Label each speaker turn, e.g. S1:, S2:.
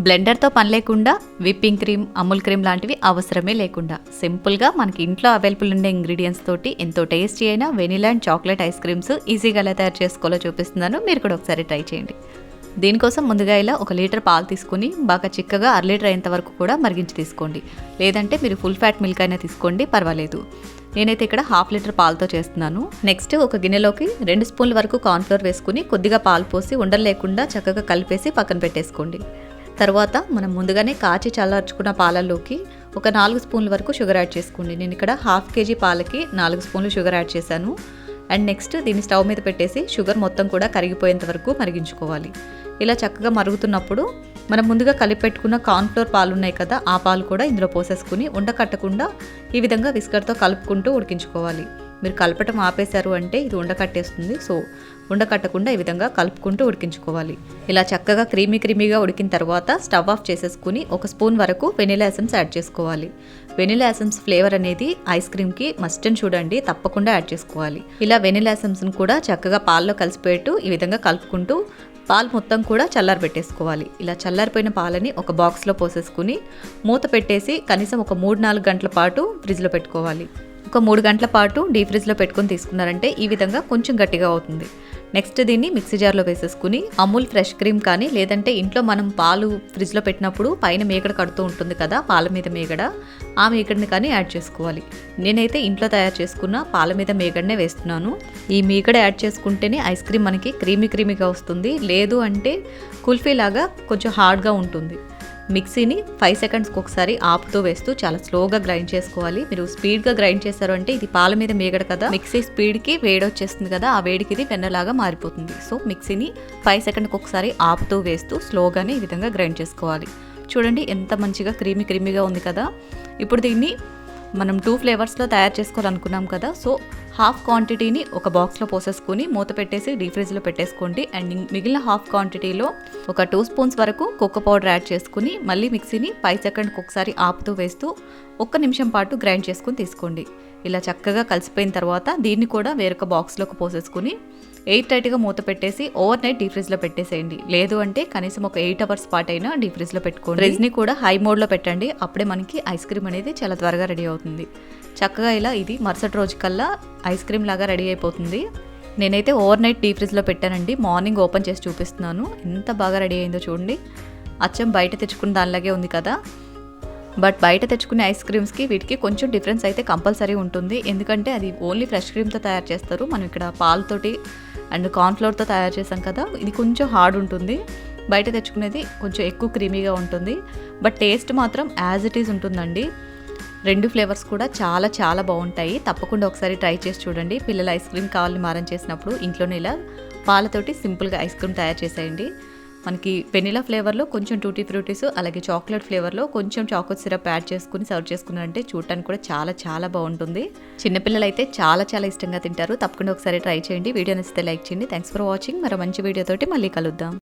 S1: బ్లెండర్తో పని లేకుండా whipping cream Amul cream లాంటివి అవసరమే లేకుండా సింపుల్గా మనకి ఇంట్లో అవైలబుల్ ఉండే ఇంగ్రీడియంట్స్ తోటి ఎంతో టేస్టీ అయిన vanilla and chocolate ice creams ఈజీగా ఎలా తయారు చేసుకోవాలో చూపిస్తున్నాను. మీరు కూడా ఒకసారి ట్రై చేయండి. దీనికోసం ముందుగా ఇలా ఒక లీటర్ పాలు తీసుకుని బాగా చిక్కగా అర లీటర్ అయ్యేంత వరకు కూడా మరిగించి తీసుకోండి. లేదంటే మీరు ఫుల్ ఫ్యాట్ మిల్క్ అయినా తీసుకోండి పర్వాలేదు. నేనైతే ఇక్కడ హాఫ్ లీటర్ పాలతో చేస్తున్నాను. నెక్స్ట్ ఒక గిన్నెలోకి రెండు స్పూన్ల వరకు కార్న్ఫ్లోర్ వేసుకుని కొద్దిగా పాలు పోసి ఉండలు లేకుండా చక్కగా కలిపేసి పక్కన పెట్టేసుకోండి. తర్వాత మనం ముందుగానే కాచి చల్లార్చుకున్న పాలల్లోకి ఒక నాలుగు స్పూన్ల వరకు షుగర్ యాడ్ చేసుకోండి. నేను ఇక్కడ హాఫ్ కేజీ పాలకి నాలుగు స్పూన్లు షుగర్ యాడ్ చేశాను. అండ్ నెక్స్ట్ దీన్ని స్టవ్ మీద పెట్టేసి షుగర్ మొత్తం కూడా కరిగిపోయేంత వరకు మరిగించుకోవాలి. ఇలా చక్కగా మరుగుతున్నప్పుడు మనం ముందుగా కలిపెట్టుకున్న కార్న్ఫ్లోర్ పాలు ఉన్నాయి కదా ఆ పాలు కూడా ఇందులో పోసేసుకుని ఉండకట్టకుండా ఈ విధంగా విస్కర్తో కలుపుకుంటూ ఉడికించుకోవాలి. మీరు కలపటం ఆపేశారు అంటే ఇది ఉండకట్టేస్తుంది సో ఉండకట్టకుండా ఈ విధంగా కలుపుకుంటూ ఉడికించుకోవాలి. ఇలా చక్కగా క్రీమీ క్రీమీగా ఉడికిన తర్వాత స్టవ్ ఆఫ్ చేసేసుకుని ఒక స్పూన్ వరకు వెనిలా ఎసెన్స్ యాడ్ చేసుకోవాలి. వెనిలా ఎసెన్స్ ఫ్లేవర్ అనేది ఐస్ క్రీమ్కి మస్ట్ అని చూడండి తప్పకుండా యాడ్ చేసుకోవాలి. ఇలా వెనిలా ఎసెన్స్ని కూడా చక్కగా పాల్లో కలిసిపోయేట్టు ఈ విధంగా కలుపుకుంటూ పాలు మొత్తం కూడా చల్లారి పెట్టేసుకోవాలి. ఇలా చల్లారిపోయిన పాలని ఒక బాక్స్లో పోసేసుకుని మూత పెట్టేసి కనీసం ఒక మూడు నాలుగు గంటల పాటు ఫ్రిడ్జ్లో పెట్టుకోవాలి. ఒక మూడు గంటల పాటు డీప్ ఫ్రిడ్జ్లో పెట్టుకొని తీసుకున్నారంటే ఈ విధంగా కొంచెం గట్టిగా అవుతుంది. నెక్స్ట్ దీన్ని మిక్సీ జార్లో వేసేసుకుని అమూల్ ఫ్రెష్ క్రీమ్ కానీ లేదంటే ఇంట్లో మనం పాలు ఫ్రిడ్జ్లో పెట్టినప్పుడు పైన మేకడ కడుతూ ఉంటుంది కదా పాల మీద మేగడ ఆ మేకడని కానీ యాడ్ చేసుకోవాలి. నేనైతే ఇంట్లో తయారు చేసుకున్న పాల మీద మేగడనే వేస్తున్నాను. ఈ మేకడ యాడ్ చేసుకుంటేనే ఐస్ క్రీమ్ మనకి క్రీమీ క్రీమీగా వస్తుంది. లేదు అంటే కుల్ఫీ లాగా కొంచెం హార్డ్గా ఉంటుంది. మిక్సీని ఫైవ్ సెకండ్స్కి ఒకసారి ఆపుతూ వేస్తూ చాలా స్లోగా గ్రైండ్ చేసుకోవాలి. మీరు స్పీడ్గా గ్రైండ్ చేశారు అంటే ఇది పాల మీద మీగడ కదా. మిక్సీ స్పీడ్కి వేడి వచ్చేస్తుంది కదా ఆ వేడికి ఇది వెన్నలాగా మారిపోతుంది. సో మిక్సీని ఫైవ్ సెకండ్కి ఒకసారి ఆపుతూ వేస్తూ స్లోగానే ఈ విధంగా గ్రైండ్ చేసుకోవాలి. చూడండి ఎంత మంచిగా క్రీమీ క్రీమీగా ఉంది కదా. ఇప్పుడు దీన్ని మనం టూ ఫ్లేవర్స్లో తయారు చేసుకోవాలనుకున్నాం కదా సో హాఫ్ క్వాంటిటీని ఒక బాక్స్లో పోసేసుకుని మూత పెట్టేసి డీప్ ఫ్రిడ్జ్లో పెట్టేసుకోండి. అండ్ మిగిలిన హాఫ్ క్వాంటిటీలో ఒక టూ స్పూన్స్ వరకు కోకో పౌడర్ యాడ్ చేసుకుని మళ్ళీ మిక్సీని ఫైవ్ సెకండ్కి ఒకసారి ఆపుతూ వేస్తూ ఒక్క నిమిషం పాటు గ్రైండ్ చేసుకుని తీసుకోండి. ఇలా చక్కగా కలిసిపోయిన తర్వాత దీన్ని కూడా వేరొక బాక్స్లోకి పోసేసుకుని ఎయిట్ టైట్గా మూత పెట్టేసి ఓవర్ నైట్ డీ ఫ్రిజ్లో పెట్టేసేయండి. లేదు అంటే కనీసం ఒక ఎయిట్ అవర్స్ పాటు అయినా డీ ఫ్రిజ్లో పెట్టుకోండి. ఫ్రిజ్ని కూడా హై మోడ్లో పెట్టండి. అప్పుడే మనకి ఐస్ క్రీమ్ అనేది చాలా త్వరగా రెడీ అవుతుంది. చక్కగా ఇలా ఇది మరుసటి రోజు కల్లా ఐస్ క్రీమ్ లాగా రెడీ అయిపోతుంది. నేనైతే ఓవర్ నైట్ డీ ఫ్రిజ్లో పెట్టానండి. మార్నింగ్ ఓపెన్ చేసి చూపిస్తున్నాను. ఎంత బాగా రెడీ అయిందో చూడండి. అచ్చం బయట తెచ్చుకున్న దానిలాగే ఉంది కదా. బట్ బయట తెచ్చుకునే ఐస్ క్రీమ్స్కి వీటికి కొంచెం డిఫరెన్స్ అయితే కంపల్సరీ ఉంటుంది. ఎందుకంటే అది ఓన్లీ ఫ్రెష్ క్రీమ్తో తయారు చేస్తారు. మనం ఇక్కడ పాలతోటి అండ్ కార్న్ఫ్లోర్తో తయారు చేసాం కదా ఇది కొంచెం హార్డ్ ఉంటుంది. బయట తెచ్చుకునేది కొంచెం ఎక్కువ క్రీమీగా ఉంటుంది. బట్ టేస్ట్ మాత్రం యాజ్ ఇట్ ఈజ్ ఉంటుందండి. రెండు ఫ్లేవర్స్ కూడా చాలా చాలా బాగుంటాయి. తప్పకుండా ఒకసారి ట్రై చేసి చూడండి. పిల్లలు ఐస్ క్రీమ్ కావాలని మారం చేసినప్పుడు ఇంట్లోనే ఇలా పాలతోటి సింపుల్గా ఐస్ క్రీమ్ తయారు చేసేయండి. మనకి వెనిలా ఫ్లేవర్లో కొంచెం టూటీ ఫ్రూటీస్ అలాగే చాక్లెట్ ఫ్లేవర్లో కొంచెం చాక్లెట్ సిరప్ యాడ్ చేసుకుని సర్వ్ చేసుకున్నారంటే చూడటానికి కూడా చాలా చాలా బాగుంటుంది. చిన్నపిల్లలు అయితే చాలా చాలా ఇష్టంగా తింటారు. తప్పకుండా ఒకసారి ట్రై చేయండి. వీడియో నచ్చితే లైక్ చేయండి. థ్యాంక్స్ ఫర్ వాచింగ్ మరో మంచి వీడియోతోటి మళ్ళీ కలుద్దాం.